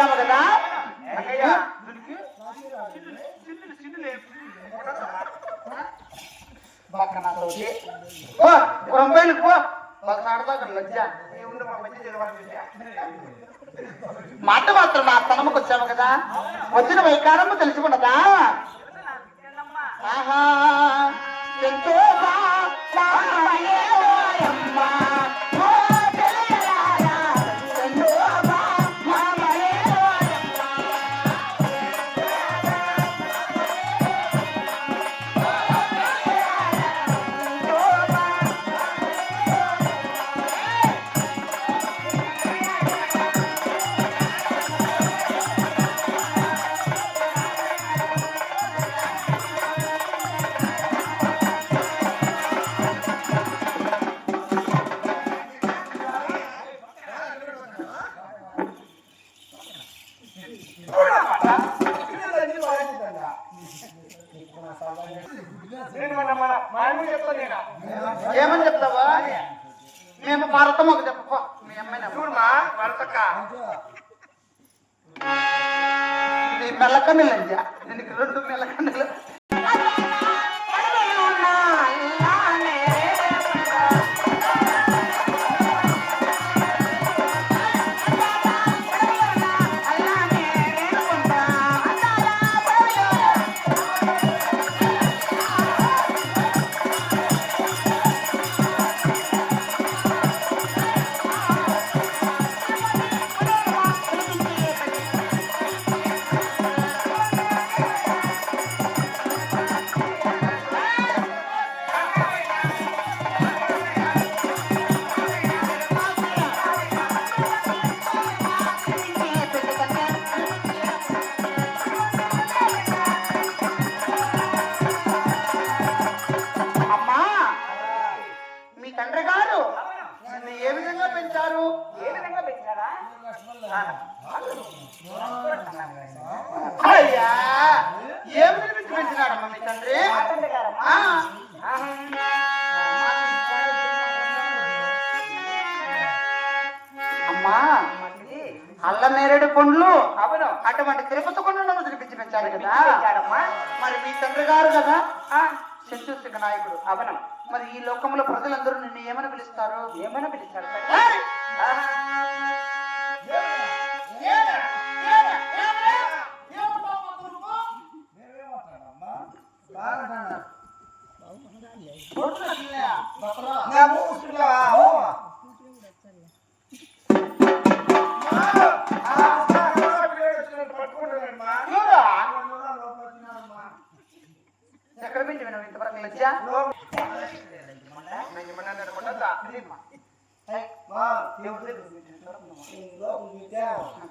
వచ్చాము కదా? రొంబైలు పో. మాట మాత్రం నా స్థానంకి వచ్చాము కదా? వచ్చిన వైకారము తెలుసుకున్నదా? ఆహా ఏమని చెప్తావా? మేము భారతమ్మకు చెప్ప. మీ అమ్మాయిని అమ్మ. చూడమ్మా వరసక్క. నీ మెల్లకన్ను లంజ దీనికి రెండు మెల్లకన్నులు. పెంచారు ఏ విధంగా పెంచారా అయ్యా ఏ విధంగా పెంచి పెంచినాడమ్మా మీ తండ్రి? తండ్రి గారమ్మా. ఆ, అమ్మా. అల్ల నేరేడు పండ్లు అవును అటువంటి తిరుపతి కొండలను తినిపించి పెంచారు కదా. మరి మీ తండ్రి గారు కదా? చంద్రశేఖర నాయకుడు అవును మరి ఈ లోకంలో ప్రజలందరూ నిన్ను ఏమని పిలుస్తారు ఏమైనా ఏయ్! వినవు ఇంతవరకు లజ్జ ఏమన్నా